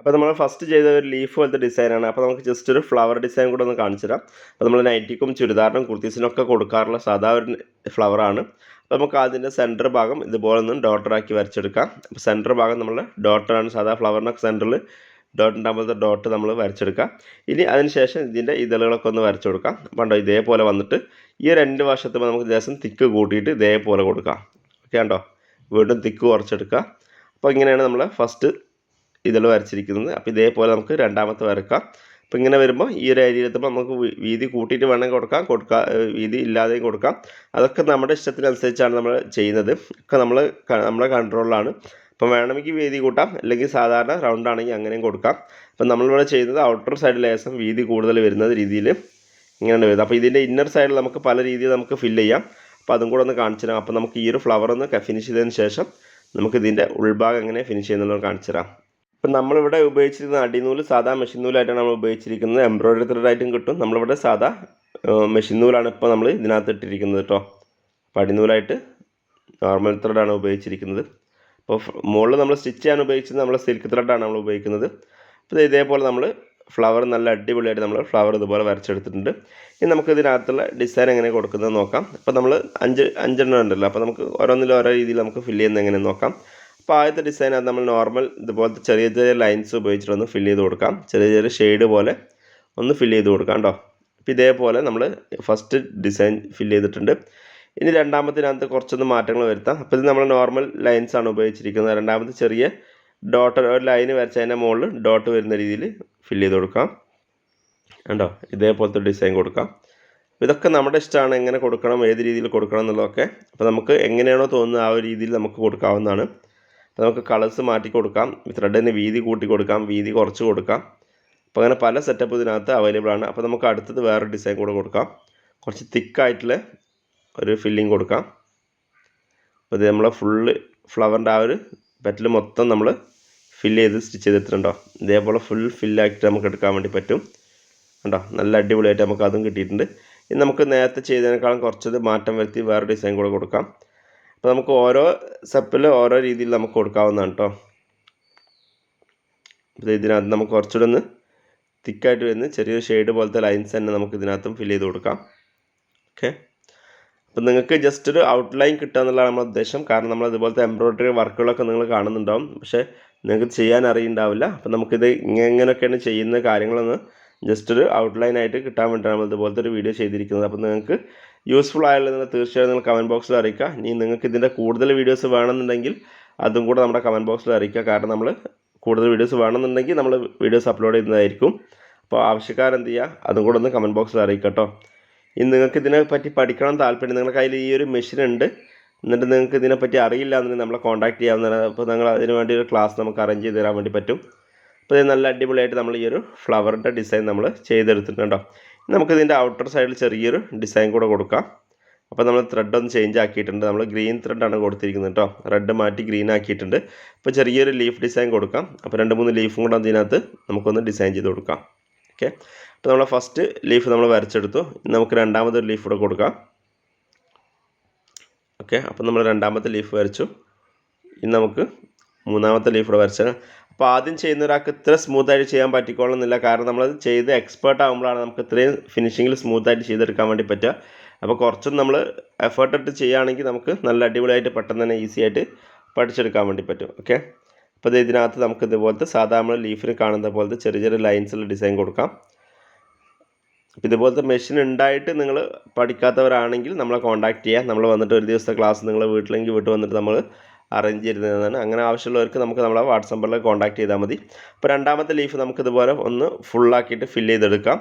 അപ്പോൾ നമ്മൾ ഫസ്റ്റ് ചെയ്ത ഒരു ലീഫ് പോലത്തെ ഡിസൈനാണ് അപ്പോൾ നമുക്ക് ജസ്റ്റ് ഒരു ഫ്ലവർ ഡിസൈൻ കൂടെ ഒന്ന് കാണിച്ചു തരാം അപ്പോൾ നമ്മൾ നൈറ്റിക്കും ചുരിദാറിനും കുർത്തീസിനും ഒക്കെ കൊടുക്കാറുള്ള സാധാ ഒരു ഫ്ലവറാണ് നമുക്ക് അതിന്റെ സെന്റർ ഭാഗം ഇതുപോലെ ഒന്ന് ഡോട്ടറാക്കി വരച്ചെടുക്കാം. അപ്പോൾ സെന്റർ ഭാഗം നമ്മൾ ഡോട്ടറാണ് സാധാ ഫ്ലവറിനൊക്കെ സെന്ററിൽ ഡോട്ട് ഉണ്ടാകുമ്പോഴത്തെ ഡോട്ട് നമ്മൾ വരച്ചെടുക്കാം. ഇനി അതിനുശേഷം ഇതിന്റെ ഇതളുകളൊക്കെ ഒന്ന് വരച്ചു കൊടുക്കാം. കണ്ടോ ഇതേപോലെ വന്നിട്ട് ഈ രണ്ട് വശത്തുമ്പോൾ നമുക്ക് ദേശം തിക്ക് കൂട്ടിയിട്ട് ഇതേപോലെ കൊടുക്കാം. ഓക്കെ കണ്ടോ? വീണ്ടും തിക്ക് കുറച്ചെടുക്കുക. അപ്പോൾ ഇങ്ങനെയാണ് നമ്മൾ ഫസ്റ്റ് ഇതൾ വരച്ചിരിക്കുന്നത്. അപ്പോൾ ഇതേപോലെ നമുക്ക് രണ്ടാമത്തെ വരക്കാം. അപ്പോൾ ഇങ്ങനെ വരുമ്പോൾ ഈ ഒരു ഏരിയയിലെത്തുമ്പോൾ നമുക്ക് വീ- വീതി കൂട്ടിയിട്ട് വേണമെങ്കിൽ കൊടുക്കാം കൊടുക്കാം വീതി ഇല്ലാതെയും കൊടുക്കാം. അതൊക്കെ നമ്മുടെ ഇഷ്ടത്തിനനുസരിച്ചാണ് നമ്മൾ ചെയ്യുന്നത്. ഒക്കെ നമ്മൾ നമ്മുടെ കൺട്രോളിലാണ് അപ്പം വേണമെങ്കിൽ വീതി കൂട്ടാം. അല്ലെങ്കിൽ സാധാരണ റൗണ്ട് ആണെങ്കിൽ അങ്ങനെയും കൊടുക്കാം. അപ്പം നമ്മളിവിടെ ചെയ്യുന്നത് ഔട്ടർ സൈഡ് ലേസം വീതി കൂടുതൽ വരുന്ന രീതിയിൽ ഇങ്ങനെയാണ് വരുന്നത്. അപ്പോൾ ഇതിന്റെ ഇന്നർ സൈഡിൽ നമുക്ക് പല രീതിയിൽ നമുക്ക് ഫില്ല് ചെയ്യാം. അപ്പോൾ അതും കൂടെ ഒന്ന് കാണിച്ചു തരാം. അപ്പോൾ നമുക്ക് ഈ ഒരു ഫ്ലവർ ഒന്ന് ഫിനിഷ് ചെയ്തതിന് ശേഷം നമുക്ക് ഇതിന്റെ ഉൾഭാഗം എങ്ങനെ ഫിനിഷ് ചെയ്യുന്നുള്ളത് കാണിച്ചു തരാം. ഇപ്പം നമ്മളിവിടെ ഉപയോഗിച്ചിരിക്കുന്ന അടിനൂൽ സാധാ മെഷീൻ നൂലായിട്ടാണ് നമ്മൾ ഉപയോഗിച്ചിരിക്കുന്നത്. എംബ്രോയിഡറി ത്രെഡായിട്ടും കിട്ടും. നമ്മളിവിടെ സാധാ മെഷീൻ നൂലാണ് ഇപ്പോൾ നമ്മൾ ഇതിനകത്ത് ഇട്ടിരിക്കുന്നത് കേട്ടോ. അപ്പോൾ അടിനൂലായിട്ട് നോർമൽ ത്രെഡാണ് ഉപയോഗിച്ചിരിക്കുന്നത്. അപ്പോൾ മുകളിൽ നമ്മൾ സ്റ്റിച്ച് ചെയ്യാൻ ഉപയോഗിച്ചത് നമ്മൾ സിൽക്ക് ത്രെഡാണ് നമ്മൾ ഉപയോഗിക്കുന്നത്. അപ്പോൾ ഇതേപോലെ നമ്മൾ ഫ്ലവർ നല്ല അടിപൊളിയായിട്ട് നമ്മൾ ഫ്ലവർ ഇതുപോലെ വരച്ചെടുത്തിട്ടുണ്ട്. ഇനി നമുക്ക് ഇതിനകത്തുള്ള ഡിസൈൻ എങ്ങനെ കൊടുക്കുന്നത് നോക്കാം. അപ്പോൾ നമ്മൾ അഞ്ച് അഞ്ചെണ്ണം ഉണ്ടല്ലോ. അപ്പോൾ നമുക്ക് ഓരോന്നിലും ഓരോ രീതിയിൽ നമുക്ക് ഫില്ല് ചെയ്യുന്നത് എങ്ങനെ നോക്കാം. അപ്പോൾ ആദ്യത്തെ ഡിസൈൻ അത് നമ്മൾ നോർമൽ ഇതുപോലത്തെ ചെറിയ ചെറിയ ലൈൻസ് ഉപയോഗിച്ചിട്ട് ഒന്ന് ഫില്ല് ചെയ്ത് കൊടുക്കാം. ചെറിയ ചെറിയ ഷെയ്ഡ് പോലെ ഒന്ന് ഫില്ല് ചെയ്ത് കൊടുക്കാം കേട്ടോ. അപ്പോൾ ഇതേപോലെ നമ്മൾ ഫസ്റ്റ് ഡിസൈൻ ഫില്ല് ചെയ്തിട്ടുണ്ട്. ഇനി രണ്ടാമത്തിനകത്ത് കുറച്ചൊന്ന് മാറ്റങ്ങൾ വരുത്താം. അപ്പോൾ ഇത് നമ്മൾ നോർമൽ ലൈൻസ് ആണ് ഉപയോഗിച്ചിരിക്കുന്നത്. രണ്ടാമത്തെ ചെറിയ ഡോട്ട് ഒരു ലൈന് വരച്ചതിന്റെ മുകളിൽ ഡോട്ട് വരുന്ന രീതിയിൽ ഫില്ല് ചെയ്ത് കൊടുക്കാം. കണ്ടോ? ഇതേപോലത്തെ ഡിസൈൻ കൊടുക്കാം. ഇതൊക്കെ നമ്മുടെ ഇഷ്ടമാണ്. എങ്ങനെ കൊടുക്കണം ഏത് രീതിയിൽ കൊടുക്കണം എന്നുള്ളതൊക്കെ. അപ്പോൾ നമുക്ക് എങ്ങനെയാണോ തോന്നുന്നത് ആ ഒരു രീതിയിൽ നമുക്ക് കൊടുക്കാവുന്നതാണ്. അപ്പോൾ നമുക്ക് കളേഴ്സ് മാറ്റി കൊടുക്കാം. ത്രെഡിന് വീതി കൂട്ടി കൊടുക്കാം. വീതി കുറച്ച് കൊടുക്കാം. അപ്പോൾ അങ്ങനെ പല സെറ്റപ്പ് ഇതിനകത്ത് അവൈലബിൾ ആണ്. അപ്പോൾ നമുക്ക് അടുത്തത് വേറൊരു ഡിസൈൻ കൂടെ കൊടുക്കാം. കുറച്ച് തിക്കായിട്ടുള്ള ഒരു ഫില്ലിങ് കൊടുക്കാം. അപ്പോൾ ഇത് നമ്മളെ ഫുള്ള് ഫ്ലവറിന്റെ ആ ഒരു പെറ്റൽ മൊത്തം നമ്മൾ ഫില്ല് ചെയ്ത് സ്റ്റിച്ച് ചെയ്തിട്ടുണ്ടോ ഇതേപോലെ ഫുൾ ഫില്ലാക്കിയിട്ട് നമുക്ക് എടുക്കാൻ വേണ്ടി പറ്റും. കണ്ടോ? നല്ല അടിപൊളിയായിട്ട് നമുക്ക് അതും കിട്ടിയിട്ടുണ്ട്. ഇനി നമുക്ക് നേരത്തെ ചെയ്തതിനേക്കാളും കുറച്ചത് മാറ്റം വരുത്തി വേറെ ഡിസൈൻ കൂടെ കൊടുക്കാം. അപ്പോൾ നമുക്ക് ഓരോ സ്റ്റെപ്പിൽ ഓരോ രീതിയിൽ നമുക്ക് കൊടുക്കാവുന്നതാണ് കേട്ടോ അപ്പോൾ ഇതിനകത്ത് നമുക്ക് കുറച്ചുകൂടെ ഒന്ന് തിക്കായിട്ട് വരുന്ന ചെറിയൊരു ഷെയ്ഡ് പോലത്തെ ലൈൻസ് തന്നെ നമുക്ക് ഇതിനകത്തും ഫില്ല് ചെയ്ത് കൊടുക്കാം. ഓക്കെ അപ്പം നിങ്ങൾക്ക് ജസ്റ്റ് ഒരു ഔട്ട്ലൈൻ കിട്ടുക എന്നുള്ളതാണ് നമ്മുടെ ഉദ്ദേശം. കാരണം നമ്മൾ ഇതുപോലത്തെ എംബ്രോയ്ഡറി വർക്കുകളൊക്കെ നിങ്ങൾ കാണുന്നുണ്ടാവും. പക്ഷേ നിങ്ങൾക്ക് ചെയ്യാൻ അറിയുണ്ടാവില്ല അപ്പം നമുക്കിത് ഇങ്ങനെ എങ്ങനെയൊക്കെയാണ് ചെയ്യുന്ന കാര്യങ്ങളൊന്ന് ജസ്റ്റ് ഒരു ഔട്ട്ലൈൻ ആയിട്ട് കിട്ടാൻ വേണ്ടിയിട്ടാണ് നമ്മൾ ഇതുപോലത്തെ ഒരു വീഡിയോ ചെയ്തിരിക്കുന്നത്. അപ്പം നിങ്ങൾക്ക് യൂസ്ഫുൾ നിങ്ങൾ തീർച്ചയായും നിങ്ങൾ കമന്റ് ബോക്സിൽ അറിയിക്കുക. ഇനി നിങ്ങൾക്ക് ഇതിന്റെ കൂടുതൽ വീഡിയോസ് വേണമെന്നുണ്ടെങ്കിൽ അതും കൂടെ നമ്മുടെ കമന്റ് ബോക്സിൽ അറിയിക്കുക. കാരണം നമ്മൾ കൂടുതൽ വീഡിയോസ് വേണമെന്നുണ്ടെങ്കിൽ നമ്മൾ വീഡിയോസ് അപ്ലോഡ് ചെയ്യുന്നതായിരിക്കും. അപ്പോൾ ആവശ്യക്കാരെന്ത് ചെയ്യുക അതും കൂടെ ഒന്ന് കമന്റ് ബോക്സിൽ അറിയിക്കുക കേട്ടോ. ഇനി നിങ്ങൾക്ക് ഇതിനെ പറ്റി പഠിക്കണം താല്പര്യം നിങ്ങളുടെ കയ്യിൽ ഈ ഒരു മെഷീൻ ഉണ്ട്. എന്നിട്ട് നിങ്ങൾക്ക് ഇതിനെപ്പറ്റി അറിയില്ല എന്നുണ്ടെങ്കിൽ നമ്മളെ കോൺടാക്ട് ചെയ്യാവുന്നതാണ് അപ്പോൾ നിങ്ങൾ അതിന് വേണ്ടി ഒരു ക്ലാസ് നമുക്ക് അറേഞ്ച് ചെയ്ത് തരാൻ വേണ്ടി പറ്റും. അപ്പോൾ ഇത് നല്ല അടിപൊളിയായിട്ട് നമ്മൾ ഈ ഒരു ഫ്ലവറിന്റെ ഡിസൈൻ നമ്മൾ ചെയ്തെടുത്തിട്ടുണ്ടോ നമുക്ക് ഇതിന്റെ ഔട്ടർ സൈഡിൽ ചെറിയൊരു ഡിസൈൻ കൂടെ കൊടുക്കാം. അപ്പോൾ നമ്മൾ ത്രെഡ് ഒന്ന് ചേഞ്ച് ആക്കിയിട്ടുണ്ട്. നമ്മൾ ഗ്രീൻ ത്രെഡാണ് കൊടുത്തിരിക്കുന്നത് കേട്ടോ റെഡ് മാറ്റി ഗ്രീൻ ആക്കിയിട്ടുണ്ട്. അപ്പോൾ ചെറിയൊരു ലീഫ് ഡിസൈൻ കൊടുക്കാം. അപ്പോൾ രണ്ട് മൂന്ന് ലീഫും കൂടെ അതിനകത്ത് നമുക്കൊന്ന് ഡിസൈൻ ചെയ്ത് കൊടുക്കാം. ഓക്കെ അപ്പോൾ നമ്മൾ ഫസ്റ്റ് ലീഫ് നമ്മൾ വരച്ചെടുത്തു. നമുക്ക് രണ്ടാമതൊരു ലീഫ് കൂടെ കൊടുക്കാം. ഓക്കെ അപ്പോൾ നമ്മൾ രണ്ടാമത്തെ ലീഫ് വരച്ചു. ഇനി നമുക്ക് മൂന്നാമത്തെ ലീഫ് കൂടെ വരച്ചാൽ അപ്പോൾ ആദ്യം ചെയ്യുന്ന ഒരാൾക്ക് ഇത്ര സ്മൂത്തായിട്ട് ചെയ്യാൻ പറ്റിക്കോളുന്നില്ല. കാരണം നമ്മളത് ചെയ്ത് എക്സ്പേർട്ട് ആകുമ്പോഴാണ് നമുക്ക് ഇത്രയും ഫിനിഷിങ്ങിൽ സ്മൂത്തായിട്ട് ചെയ്തെടുക്കാൻ വേണ്ടി പറ്റുക. അപ്പോൾ കുറച്ചും നമ്മൾ എഫേർട്ട് ഇട്ട് ചെയ്യുകയാണെങ്കിൽ നമുക്ക് നല്ല അടിപൊളിയായിട്ട് പെട്ടെന്ന് തന്നെ ഈസി ആയിട്ട് പഠിച്ചെടുക്കാൻ വേണ്ടി പറ്റും. ഓക്കെ അപ്പോൾ ഇത് ഇതിനകത്ത് നമുക്ക് ഇതുപോലത്തെ സാധാരണ ലീഫിന് കാണുന്ന പോലത്തെ ചെറിയ ചെറിയ ലൈൻസിൽ ഡിസൈൻ കൊടുക്കാം. അപ്പോൾ ഇതുപോലത്തെ മെഷീൻ ഉണ്ടായിട്ട് നിങ്ങൾ പഠിക്കാത്തവരാണെങ്കിൽ നമ്മളെ കോൺടാക്റ്റ് ചെയ്യാം. നമ്മൾ വന്നിട്ട് ഒരു ദിവസത്തെ ക്ലാസ് നിങ്ങൾ വീട്ടിലെങ്കിൽ വീട്ടിൽ വന്നിട്ട് നമ്മൾ അറേഞ്ച് ചെയ്തിരുന്നതാണ്. അങ്ങനെ ആവശ്യമുള്ളവർക്ക് നമുക്ക് നമ്മളെ വാട്സപ്പ് നമ്പറിൽ കോൺടാക്ട് ചെയ്താൽ മതി. അപ്പോൾ രണ്ടാമത്തെ ലീഫ് നമുക്കിതുപോലെ ഒന്ന് ഫുള്ളാക്കിയിട്ട് ഫില്ല് ചെയ്തെടുക്കാം.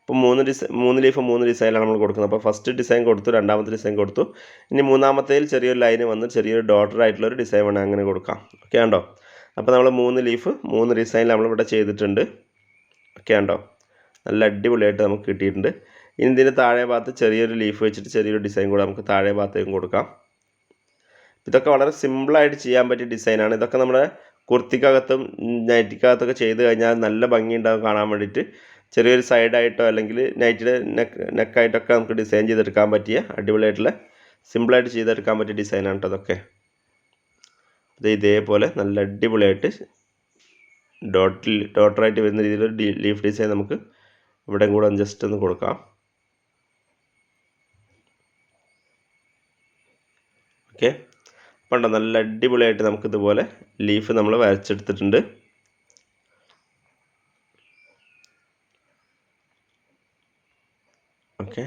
അപ്പോൾ മൂന്ന് ഡിസൈ മൂന്ന് ലീഫ് മൂന്ന് ഡിസൈനാണ് നമ്മൾ കൊടുക്കുന്നത്. അപ്പോൾ ഫസ്റ്റ് ഡിസൈൻ കൊടുത്തു രണ്ടാമത്തെ ഡിസൈൻ കൊടുത്തു. ഇനി മൂന്നാമത്തേൽ ചെറിയൊരു ലൈന് വന്ന് ചെറിയൊരു ഡോട്ടർ ആയിട്ടുള്ള ഒരു ഡിസൈൻ വേണം അങ്ങനെ കൊടുക്കാം. ഓക്കെ ആണ്ടോ അപ്പോൾ നമ്മൾ മൂന്ന് ലീഫ് മൂന്ന് ഡിസൈനിൽ നമ്മളിവിടെ ചെയ്തിട്ടുണ്ട്. ഓക്കെ ആണ്ടോ നല്ല അടിപൊളിയായിട്ട് നമുക്ക് കിട്ടിയിട്ടുണ്ട്. ഇനി ഇതിന്റെ താഴെ ഭാഗത്ത് ചെറിയൊരു ലീഫ് വെച്ചിട്ട് ചെറിയൊരു ഡിസൈൻ കൂടെ നമുക്ക് താഴെ ഭാഗത്തേക്കും കൊടുക്കാം. ഇതൊക്കെ വളരെ സിമ്പിളായിട്ട് ചെയ്യാൻ പറ്റിയ ഡിസൈനാണ് ഇതൊക്കെ നമ്മുടെ കുർത്തിക്കകത്തും നൈറ്റിക്കകത്തൊക്കെ ചെയ്ത് കഴിഞ്ഞാൽ നല്ല ഭംഗിയുണ്ടാകും കാണാൻ വേണ്ടിയിട്ട്. ചെറിയൊരു സൈഡായിട്ടോ അല്ലെങ്കിൽ നൈറ്റിയുടെ നെക്ക് നെക്കായിട്ടൊക്കെ നമുക്ക് ഡിസൈൻ ചെയ്തെടുക്കാൻ പറ്റിയ അടിപൊളിയായിട്ടുള്ള സിമ്പിളായിട്ട് ചെയ്തെടുക്കാൻ പറ്റിയ ഡിസൈനാണ് കേട്ടോ അതൊക്കെ ഇത് ഇതേപോലെ നല്ല അടിപൊളിയായിട്ട് ഡോട്ടിൽ ഡോട്ടറായിട്ട് വരുന്ന രീതിയിലൊരു ലീഫ് ഡിസൈൻ നമുക്ക് ഇവിടെ കൂടെ ജസ്റ്റ് ഒന്ന് കൊടുക്കാം. ഓക്കെ പണ്ടോ നല്ല അടിപൊളിയായിട്ട് നമുക്കിതുപോലെ ലീഫ് നമ്മൾ വരച്ചെടുത്തിട്ടുണ്ട്. ഓക്കെ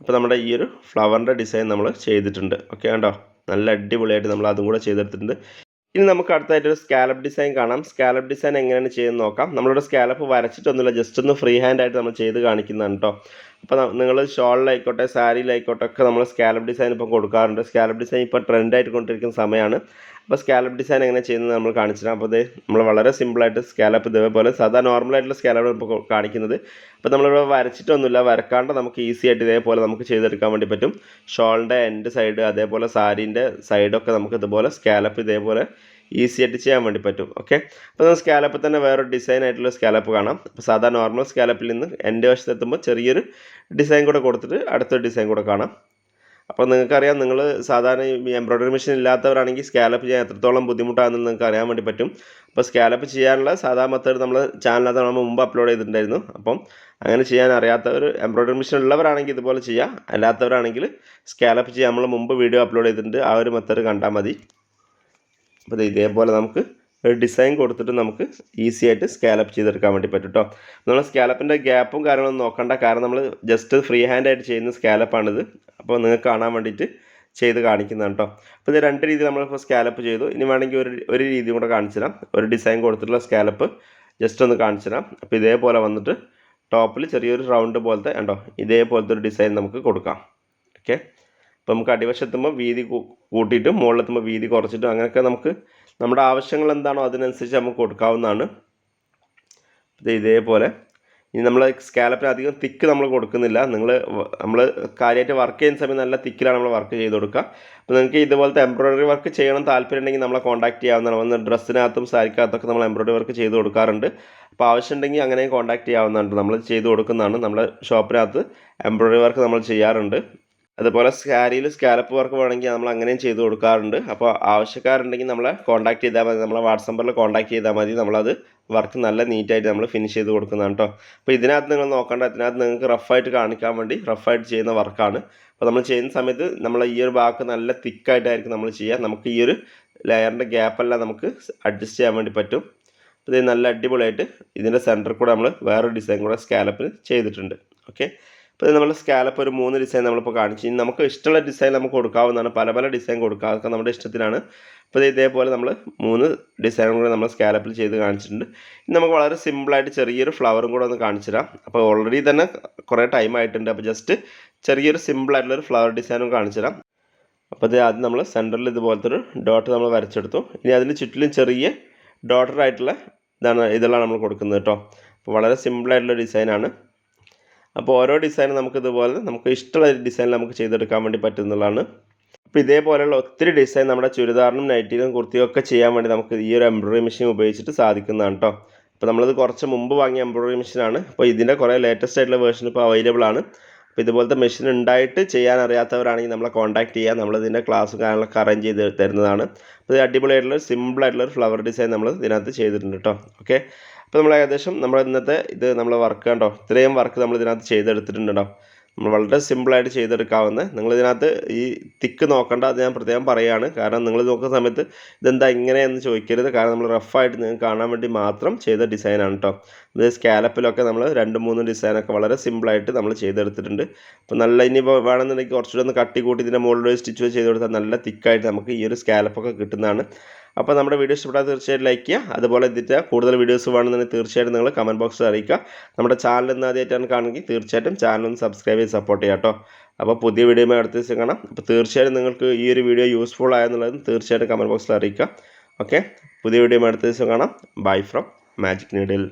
അപ്പോൾ നമ്മുടെ ഈ ഒരു ഫ്ലവറിന്റെ ഡിസൈൻ നമ്മൾ ചെയ്തിട്ടുണ്ട്. ഓക്കെ കണ്ടോ? നല്ല അടിപൊളിയായിട്ട് നമ്മൾ അതും കൂടെ ചെയ്തെടുത്തിട്ടുണ്ട്. ഇനി നമുക്ക് അടുത്തായിട്ട് ഒരു സ്കാലപ്പ് ഡിസൈൻ കാണാം. സ്കാലപ്പ് ഡിസൈൻ എങ്ങനെയാണ് ചെയ്യുന്നത് നോക്കാം. നമ്മളിവിടെ സ്കാലപ്പ് വരച്ചിട്ടൊന്നുമില്ല. ജസ്റ്റ് ഒന്ന് ഫ്രീ ഹാൻഡ് ആയിട്ട് നമ്മൾ ചെയ്ത് കാണിക്കുന്നതാണ് കേട്ടോ അപ്പോൾ നിങ്ങൾ ഷോളിലായിക്കോട്ടെ സാരിയിലായിക്കോട്ടെ ഒക്കെ നമ്മൾ സ്കാലപ്പ് ഡിസൈൻ ഇപ്പം കൊടുക്കാറുണ്ട്. സ്കാലപ്പ് ഡിസൈൻ ഇപ്പോൾ ട്രെൻഡായിട്ട് കൊണ്ടിരിക്കുന്ന സമയമാണ് അപ്പോൾ സ്കാലപ്പ് ഡിസൈൻ എങ്ങനെ ചെയ്യുന്നത് നമ്മൾ കാണിച്ചിട്ട് അപ്പോൾ ഇത് നമ്മൾ വളരെ സിമ്പിളായിട്ട് സ്കാലപ്പ് ഇതേപോലെ സാധാ നോർമലായിട്ടുള്ള സ്കാലപ്പ് ഇപ്പോൾ കാണിക്കുന്നത്. അപ്പോൾ നമ്മളിവിടെ വരച്ചിട്ടൊന്നുമില്ല. വരക്കാണ്ട് നമുക്ക് ഈസി ആയിട്ട് ഇതേപോലെ നമുക്ക് ചെയ്തെടുക്കാൻ വേണ്ടി പറ്റും. ഷോളിന്റെ എൻഡ് സൈഡ് അതേപോലെ സാരീന്റെ സൈഡൊക്കെ നമുക്ക് ഇതുപോലെ സ്കാലപ്പ് ഇതേപോലെ ഈസി ആയിട്ട് ചെയ്യാൻ വേണ്ടി പറ്റും. ഓക്കെ അപ്പോൾ നമുക്ക് സ്കാലപ്പിൽ തന്നെ വേറൊരു ഡിസൈൻ ആയിട്ടുള്ള സ്കാലപ്പ് കാണാം. അപ്പോൾ സാധാ നോർമൽ സ്കാലപ്പിൽ നിന്ന് എന്റെ വശത്തെത്തുമ്പോൾ ചെറിയൊരു ഡിസൈൻ കൂടെ കൊടുത്തിട്ട് അടുത്തൊരു ഡിസൈൻ കൂടെ കാണാം. അപ്പോൾ നിങ്ങൾക്കറിയാം നിങ്ങൾ സാധാരണ ഈ എംബ്രോയ്ഡറി മെഷീൻ ഇല്ലാത്തവരാണെങ്കിൽ സ്കാലപ്പ് ചെയ്യാൻ എത്രത്തോളം ബുദ്ധിമുട്ടാണെന്ന് നിങ്ങൾക്ക് അറിയാൻ വേണ്ടി പറ്റും. അപ്പോൾ സ്കാലപ്പ് ചെയ്യാനുള്ള സാധാ മെത്തേഡ് നമ്മൾ ചാനലിനകത്ത് നമ്മൾ മുമ്പ് അപ്ലോഡ് ചെയ്തിട്ടുണ്ടായിരുന്നു. അപ്പം അങ്ങനെ ചെയ്യാൻ അറിയാത്തവർ എംബ്രോയ്ഡറി മെഷീൻ ഉള്ളവരാണെങ്കിൽ ഇതുപോലെ ചെയ്യാം. അല്ലാത്തവരാണെങ്കിൽ സ്കാലപ്പ് ചെയ്യാൻ നമ്മൾ മുമ്പ് വീഡിയോ അപ്ലോഡ് ചെയ്തിട്ടുണ്ട്. ആ ഒരു മെത്തേഡ് കണ്ടാൽ മതി. അപ്പോൾ ഇതേപോലെ നമുക്ക് ഒരു ഡിസൈൻ കൊടുത്തിട്ട് നമുക്ക് ഈസി ആയിട്ട് സ്കാലപ്പ് ചെയ്തെടുക്കാൻ വേണ്ടി പറ്റും കേട്ടോ നമ്മൾ സ്കാലപ്പിന്റെ ഗ്യാപ്പും കാര്യങ്ങളൊന്നും നോക്കണ്ട. കാരണം നമ്മൾ ജസ്റ്റ് ഫ്രീ ഹാൻഡ് ആയിട്ട് ചെയ്യുന്ന സ്കാലപ്പാണിത് അപ്പോൾ നിങ്ങൾക്ക് കാണാൻ വേണ്ടിയിട്ട് ചെയ്ത് കാണിക്കുന്നതാണ് കേട്ടോ. അപ്പോൾ ഇത് രണ്ട് രീതി നമ്മളിപ്പോൾ സ്കാലപ്പ് ചെയ്തു. ഇനി വേണമെങ്കിൽ ഒരു ഒരു രീതി കൂടെ കാണിച്ചു തരാം. ഒരു ഡിസൈൻ കൊടുത്തിട്ടുള്ള സ്കാലപ്പ് ജസ്റ്റ് ഒന്ന് കാണിച്ചു തരാം. അപ്പോൾ ഇതേപോലെ വന്നിട്ട് ടോപ്പിൽ ചെറിയൊരു റൗണ്ട് പോലത്തെ ഉണ്ടോ ഇതേപോലത്തെ ഒരു ഡിസൈൻ നമുക്ക് കൊടുക്കാം. ഓക്കെ അപ്പോൾ നമുക്ക് അടിവശത്തുമ്പോൾ വീതി കൂട്ടിയിട്ടും മുകളിലെത്തുമ്പോൾ വീതി കുറച്ചിട്ടും അങ്ങനെയൊക്കെ നമുക്ക് നമ്മുടെ ആവശ്യങ്ങൾ എന്താണോ അതിനനുസരിച്ച് നമുക്ക് കൊടുക്കാവുന്നതാണ്. ഇത് ഇതേപോലെ ഇനി നമ്മൾ സ്കാലപ്പിന് അധികം തിക്ക് നമ്മൾ കൊടുക്കുന്നില്ല. നിങ്ങൾ നമ്മൾ കാര്യമായിട്ട് വർക്ക് ചെയ്യുന്ന സമയം നല്ല തിക്കിലാണ് നമ്മൾ വർക്ക് ചെയ്ത് കൊടുക്കുക. അപ്പോൾ നിങ്ങൾക്ക് ഇതുപോലത്തെ എംബ്രോയ്ഡറി വർക്ക് ചെയ്യണം താല്പര്യം ഉണ്ടെങ്കിൽ നമ്മളെ കോൺടാക്ട് ചെയ്യാവുന്നതാണ്. വന്ന് ഡ്രസ്സിനകത്തും സാരിക്കകത്തൊക്കെ നമ്മൾ എംബ്രോയ്ഡറി വർക്ക് ചെയ്ത് കൊടുക്കാറുണ്ട്. അപ്പോൾ ആവശ്യമുണ്ടെങ്കിൽ അങ്ങനെയും കോൺടാക്ട് ചെയ്യാവുന്നതാണ്. നമ്മൾ ചെയ്ത് കൊടുക്കുന്നതാണ്. നമ്മുടെ ഷോപ്പിനകത്ത് എംബ്രോയ്ഡറി വർക്ക് നമ്മൾ ചെയ്യാറുണ്ട്. അതുപോലെ സാരിയിൽ സ്കാലപ്പ് വർക്ക് വേണമെങ്കിൽ നമ്മൾ അങ്ങനെയും ചെയ്തു കൊടുക്കാറുണ്ട്. അപ്പോൾ ആവശ്യക്കാരുണ്ടെങ്കിൽ നമ്മളെ കോൺടാക്ട് ചെയ്താൽ മതി. നമ്മളെ വാട്സപ്പ് നമ്പറിൽ കോൺടാക്ട് ചെയ്താൽ മതി. നമ്മളത് വർക്ക് നല്ല നീറ്റായിട്ട് നമ്മൾ ഫിനിഷ് ചെയ്ത് കൊടുക്കുന്നതാണ് കേട്ടോ അപ്പോൾ ഇതിനകത്ത് നിങ്ങൾ നോക്കേണ്ട. ഇതിനകത്ത് നിങ്ങൾക്ക് റഫായിട്ട് കാണിക്കാൻ വേണ്ടി റഫായിട്ട് ചെയ്യുന്ന വർക്കാണ് അപ്പോൾ നമ്മൾ ചെയ്യുന്ന സമയത്ത് നമ്മൾ ഈ ഒരു ഭാഗത്ത് നല്ല തിക്കായിട്ടായിരിക്കും നമ്മൾ ചെയ്യുക. നമുക്ക് ഈ ഒരു ലെയറിന്റെ ഗ്യാപ്പെല്ലാം നമുക്ക് അഡ്ജസ്റ്റ് ചെയ്യാൻ വേണ്ടി പറ്റും. അപ്പോൾ ഇത് നല്ല അടിപൊളിയായിട്ട് ഇതിന്റെ സെന്ററിൽ കൂടെ നമ്മൾ വേറൊരു ഡിസൈൻ കൂടെ സ്കാലപ്പിൽ ചെയ്തിട്ടുണ്ട്. ഓക്കെ ഇപ്പോൾ നമ്മൾ സ്കാലപ്പ് ഒരു മൂന്ന് ഡിസൈൻ നമ്മളിപ്പോൾ കാണിച്ചു. ഇനി നമുക്ക് ഇഷ്ടമുള്ള ഡിസൈൻ നമുക്ക് കൊടുക്കാവുന്നതാണ്. പല പല ഡിസൈൻ കൊടുക്കുക അതൊക്കെ നമ്മുടെ ഇഷ്ടത്തിനാണ്. അപ്പോൾ ഇതേപോലെ നമ്മൾ മൂന്ന് ഡിസൈനും കൂടെ നമ്മൾ സ്കാലപ്പിൽ ചെയ്ത് കാണിച്ചിട്ടുണ്ട്. ഇനി നമുക്ക് വളരെ സിമ്പിളായിട്ട് ചെറിയൊരു ഫ്ലവറും കൂടെ ഒന്ന് കാണിച്ചു തരാം. അപ്പോൾ ഓൾറെഡി തന്നെ കുറേ ടൈം ആയിട്ടുണ്ട്. അപ്പോൾ ജസ്റ്റ് ചെറിയൊരു സിമ്പിളായിട്ടുള്ളൊരു ഫ്ലവർ ഡിസൈനും കാണിച്ചു തരാം. അപ്പോൾ ഇത് ആദ്യം നമ്മൾ സെന്ററിൽ ഇതുപോലത്തെ ഒരു ഡോട്ട് നമ്മൾ വരച്ചെടുത്തു. ഇനി അതിന് ചുറ്റിലും ചെറിയ ഡോട്ടറായിട്ടുള്ള ഇതാണ് ഇതെല്ലാം നമ്മൾ കൊടുക്കുന്നത് കേട്ടോ. വളരെ സിമ്പിളായിട്ടുള്ള ഡിസൈനാണ് അപ്പോൾ ഓരോ ഡിസൈനും നമുക്ക് ഇതുപോലെ നമുക്ക് ഇഷ്ടമുള്ള ഡിസൈൻ നമുക്ക് ചെയ്തെടുക്കാൻ വേണ്ടി പറ്റുന്നതാണ്. അപ്പോൾ ഇതേപോലെയുള്ള ഒത്തിരി ഡിസൈൻ നമ്മുടെ ചുരിദാറിനും നൈറ്റിനും കുർത്തിയും ഒക്കെ ചെയ്യാൻ വേണ്ടി നമുക്ക് ഈ ഒരു എംബ്രോയിഡറി മെഷീൻ ഉപയോഗിച്ചിട്ട് സാധിക്കുന്നതാണ് കേട്ടോ അപ്പോൾ നമ്മളിത് കുറച്ച് മുമ്പ് വാങ്ങിയ എംബ്രോയിഡറി മെഷീനാണ് അപ്പോൾ ഇതിന്റെ കുറേ ലേറ്റസ്റ്റ് ആയിട്ടുള്ള വേർഷൻ ഇപ്പോൾ അവൈലബിൾ ആണ്. അപ്പോൾ ഇതുപോലത്തെ മെഷീൻ ഉണ്ടായിട്ട് ചെയ്യാൻ അറിയാത്തവരാണെങ്കിൽ നമ്മളെ കോൺടാക്ട് ചെയ്യുക. നമ്മളിതിന്റെ ക്ലാസ്സും കാര്യങ്ങളൊക്കെ അറേഞ്ച് ചെയ്ത് തരുന്നതാണ്. അപ്പോൾ ഇത് അടിപൊളിയായിട്ടുള്ള സിമ്പിളായിട്ടുള്ള ഒരു ഫ്ലവർ ഡിസൈൻ നമ്മൾ ഇതിനകത്ത് ചെയ്തിട്ടുണ്ട് കേട്ടോ ഓക്കെ അപ്പോൾ നമ്മൾ ഏകദേശം നമ്മൾ ഇന്നത്തെ ഇത് നമ്മൾ വർക്ക് കണ്ടോ? ഇത്രയും വർക്ക് നമ്മൾ ഇതിനകത്ത് ചെയ്തെടുത്തിട്ടുണ്ടോ നമ്മൾ വളരെ സിമ്പിളായിട്ട് ചെയ്തെടുക്കാവുന്ന നിങ്ങൾ ഇതിനകത്ത് ഈ തിക്ക് നോക്കേണ്ട അത് ഞാൻ പ്രത്യേകം പറയുകയാണ് കാരണം നിങ്ങൾ നോക്കുന്ന സമയത്ത് ഇതെന്താ ഇങ്ങനെയെന്ന് ചോദിക്കരുത്. കാരണം നമ്മൾ റഫായിട്ട് നിങ്ങൾക്ക് കാണാൻ വേണ്ടി മാത്രം ചെയ്ത ഡിസൈനാണ് കേട്ടോ ഇത് സ്കാലപ്പിലൊക്കെ നമ്മൾ രണ്ട് മൂന്ന് ഡിസൈനൊക്കെ വളരെ സിമ്പിളായിട്ട് നമ്മൾ ചെയ്തെടുത്തിട്ടുണ്ട്. അപ്പോൾ നല്ല ഇനിയിപ്പോൾ വേണമെന്നുണ്ടെങ്കിൽ കുറച്ചുകൂടി ഒന്ന് കട്ടി കൂട്ടി ഇതിന്റെ മുകളിൽ സ്റ്റിച്ച് ചെയ്ത് കൊടുത്താൽ നല്ല തിക്കായിട്ട് നമുക്ക് ഈ ഒരു സ്കാലപ്പൊക്കെ കിട്ടുന്നതാണ്. അപ്പോൾ നമ്മുടെ വീഡിയോ ഇഷ്ടപ്പെട്ടാൽ തീർച്ചയായിട്ടും ലൈക്ക് ചെയ്യുക. അതുപോലെ ഇതിന്റെ കൂടുതൽ വീഡിയോസ് വേണമെന്നുണ്ടെങ്കിൽ തീർച്ചയായിട്ടും നിങ്ങൾ കമന്റ് ബോക്സിൽ അറിയിക്കുക. നമ്മുടെ ചാനൽ ഇന്ന് ആദ്യമായിട്ടാണ് കാണുമെങ്കിൽ തീർച്ചയായിട്ടും ചാനൽ സബ്സ്ക്രൈബ് ചെയ്ത് സപ്പോർട്ട് ചെയ്യാം കേട്ടോ. അപ്പോൾ പുതിയ വീഡിയോ അടുത്ത ദിവസം കാണാം. അപ്പോൾ തീർച്ചയായിട്ടും നിങ്ങൾക്ക് ഈ ഒരു വീഡിയോ യൂസ്ഫുൾ ആയെന്നുള്ളത് തീർച്ചയായിട്ടും കമന്റ് ബോക്സിൽ അറിയിക്കുക. ഓക്കെ പുതിയ വീഡിയോ അടുത്ത ദിവസം കാണാം. Bye from magic needle